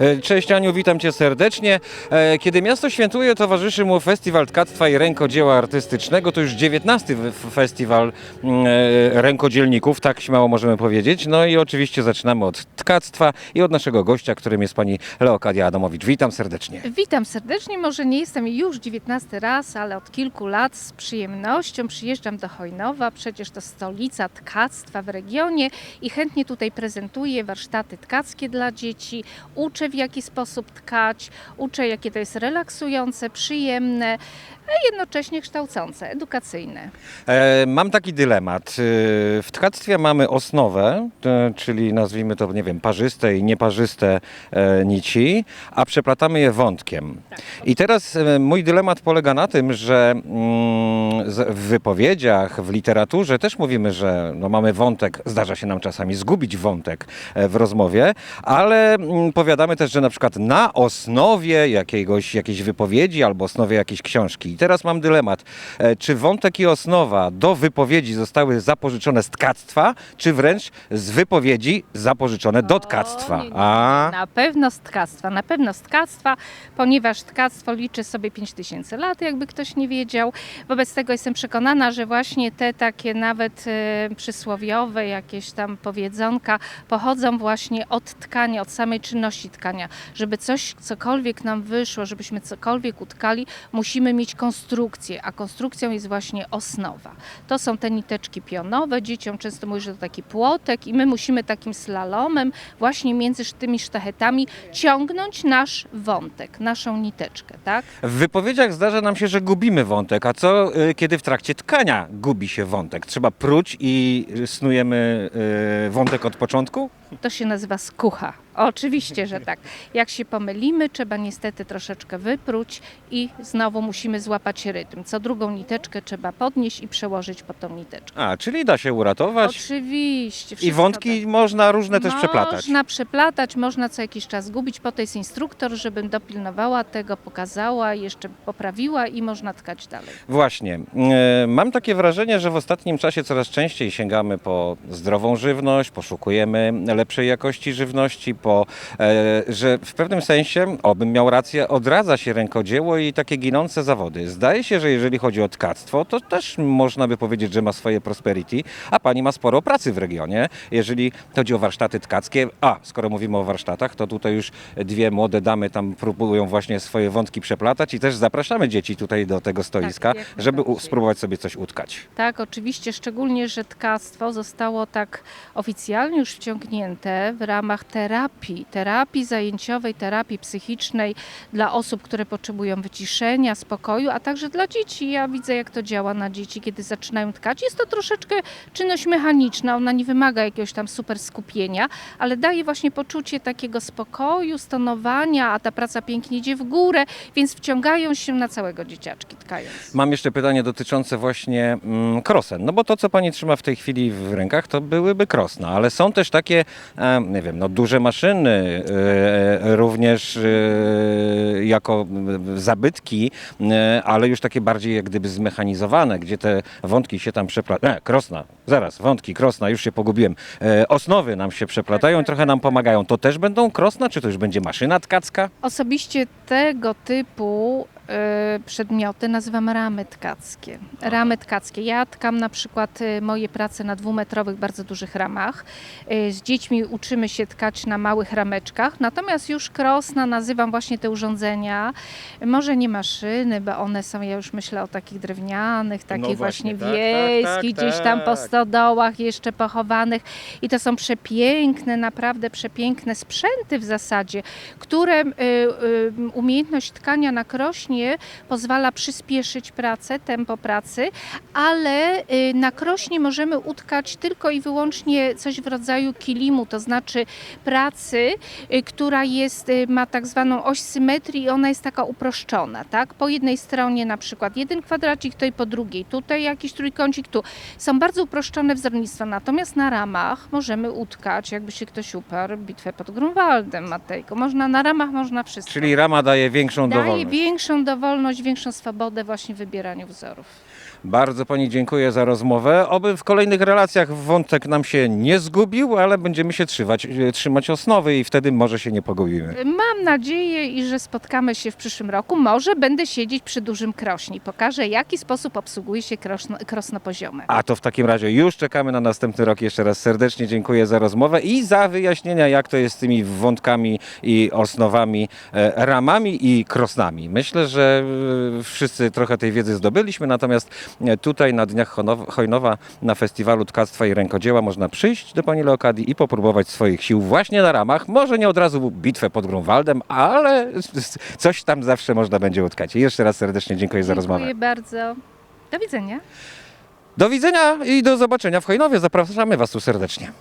E, Cześć Aniu, witam Cię serdecznie. E, Kiedy miasto świętuje, towarzyszy mu Festiwal Tkactwa i Rękodzieła Artystycznego. To już 19 w- w- festiwal mm, e, rękodzielników, tak śmiało możemy powiedzieć. No i oczywiście zaczynamy od tkactwa i od naszego gościa, którym jest pani Leokadia Adamowicz. Witam serdecznie. Witam serdecznie. Może nie jestem już 19 raz, ale od kilku lat z przyjemnością przyjeżdżam do Hojnowa. Przecież to stolica tkactwa w regionie i chętnie tutaj prezentuję warsztaty tkackie dla dzieci. Uczę w jaki sposób tkać, uczę jakie to jest relaksujące, przyjemne, a jednocześnie kształcące, edukacyjne. E, Mam taki dylemat. E, W tkactwie mamy osnowę, e, czyli nazwijmy to, nie wiem, parzyste i nieparzyste e, nici, a przeplatamy je wątkiem. I teraz mój dylemat polega na tym, że mm, w wypowiedziach, w literaturze też mówimy, że no mamy wątek, zdarza się nam czasami zgubić wątek w rozmowie, ale mm, powiadamy też, że na przykład na osnowie jakiegoś, jakiejś wypowiedzi albo osnowie jakiejś książki. I teraz mam dylemat, e, czy wątek i osnowa do wypowiedzi zostały zapożyczone z tkactwa, czy wręcz z wypowiedzi zapożyczone do tkactwa? nie, nie, nie. A, Na pewno z tkactwa, na pewno z tkactwa, ponieważ tkactwo liczy sobie 5000 lat, jakby ktoś nie wiedział. Wobec tego jestem przekonana, że właśnie te takie nawet e, przysłowiowe jakieś tam powiedzonka pochodzą właśnie od tkania, od samej czynności tkania. Żeby coś, cokolwiek nam wyszło, żebyśmy cokolwiek utkali, musimy mieć konstrukcję, a konstrukcją jest właśnie osnowa. To są te niteczki pionowe, dzieciom często mówię, że to taki płotek i my musimy takim slalomem właśnie między tymi sztachetami ciągnąć nasz wątek, naszą niteczkę, tak? w wypowiedziach zdarza nam się, że gubimy wątek, a co y, kiedy w trakcie tkania gubi się wątek? Trzeba pruć i snujemy y, wątek od początku? To się nazywa skucha. Oczywiście, że tak. Jak się pomylimy, trzeba niestety troszeczkę wypróć i znowu musimy złapać rytm. Co drugą niteczkę trzeba podnieść i przełożyć pod tą niteczkę. A, czyli da się uratować. Oczywiście. I wszystko wątki można różne też przeplatać. Można przeplatać, można co jakiś czas gubić. Po to jest instruktor, żebym dopilnowała tego, pokazała, jeszcze poprawiła i można tkać dalej. Właśnie. E, Mam takie wrażenie, że w ostatnim czasie coraz częściej sięgamy po zdrową żywność, poszukujemy lepszej jakości żywności, po, e, że w pewnym sensie, obym miał rację, odradza się rękodzieło i takie ginące zawody. Zdaje się, że jeżeli chodzi o tkactwo, to też można by powiedzieć, że ma swoje prosperity, a pani ma sporo pracy w regionie. Jeżeli chodzi o warsztaty tkackie, a skoro mówimy o warsztatach, to tutaj już dwie młode damy tam próbują właśnie swoje wątki przeplatać i też zapraszamy dzieci tutaj do tego stoiska, jak żeby spróbować sobie coś utkać. Tak, oczywiście, szczególnie, że tkactwo zostało tak oficjalnie już wciągnięte w ramach terapii, terapii zajęciowej, terapii psychicznej dla osób, które potrzebują wyciszenia, spokoju, a także dla dzieci. Ja widzę, jak to działa na dzieci, kiedy zaczynają tkać. Jest to troszeczkę czynność mechaniczna, ona nie wymaga jakiegoś tam super skupienia, ale daje właśnie poczucie takiego spokoju, stonowania, a ta praca pięknie idzie w górę, więc wciągają się na całego dzieciaczki tkając. Mam jeszcze pytanie dotyczące właśnie mm, krosen. No bo to, co pani trzyma w tej chwili w rękach, to byłyby krosna, ale są też takie, e, nie wiem, no duże maszyny, e, również e, jako e, zabytki, e, ale już takie bardziej jak gdyby zmechanizowane, gdzie te wątki się tam przeplatają. E, krosna, zaraz, wątki, krosna, już się pogubiłem. E, osnowy nam się przeplatają, trochę nam pomagają. To też będą krosna, czy to już będzie maszyna tkacka? Osobiście tego typu e, przedmioty nazywam ramy tkackie. Ramy tkackie. Ja tkam na przykład e, moje prace na dwumetrowych, bardzo dużych ramach. E, Z dziećmi uczymy się tkać na małych rameczkach, natomiast już krosna nazywam właśnie te urządzenia. Może nie maszyny, bo one są, ja już myślę o takich drewnianych, takich właśnie, właśnie, tak, tak, wiejskich, tak, gdzieś tam po tak. stodołach jeszcze pochowanych. I to są przepiękne, naprawdę przepiękne sprzęty w zasadzie, które y, y, umiejętność tkania na krośnie pozwala przyspieszyć pracę, tempo pracy, ale y, na krośnie możemy utkać tylko i wyłącznie coś w rodzaju kilimu, to znaczy pracy, y, która jest, y, ma tak zwaną oś symetrii i ona jest taka uproszczona, tak? Po jednej stronie na przykład jeden kwadracik, tutaj po drugiej, tutaj jakiś trójkącik, tu. Są bardzo uproszczone wzornictwa, natomiast na ramach możemy utkać, jakby się ktoś uparł, bitwę pod Grunwaldem, Matejko. Można na ramach, można wszystko. Czyli rama daje większą Daje dowolność. większą dowolność, większą swobodę właśnie w wybieraniu wzorów. Bardzo Pani dziękuję za rozmowę. Oby w kolejnych relacjach wątek nam się nie zgubił, ale będziemy się trzymać, e, trzymać osnowy i wtedy może się nie pogubimy. Mam nadzieję, i że spotkamy się w przyszłym roku. Może będę siedzieć przy dużym krośni. Pokażę, jaki sposób obsługuje się krosno, krosnopoziome. A to w takim razie już czekamy na następny rok. Jeszcze raz serdecznie dziękuję za rozmowę i za wyjaśnienia, jak to jest z tymi wątkami i osnowami, e, ramami i krosnami. Myślę, że e, wszyscy trochę tej wiedzy zdobyliśmy, natomiast tutaj na Dniach Hojnowa na Festiwalu Tkactwa i Rękodzieła można przyjść do Pani Leokadii i popróbować swoich sił właśnie na ramach. Może nie od razu bitwę pod Grunwaldem, ale coś tam zawsze można będzie utkać. Jeszcze raz serdecznie dziękuję za rozmowę. Dziękuję bardzo. Do widzenia. Do widzenia i do zobaczenia w Hojnowie. Zapraszamy Was tu serdecznie.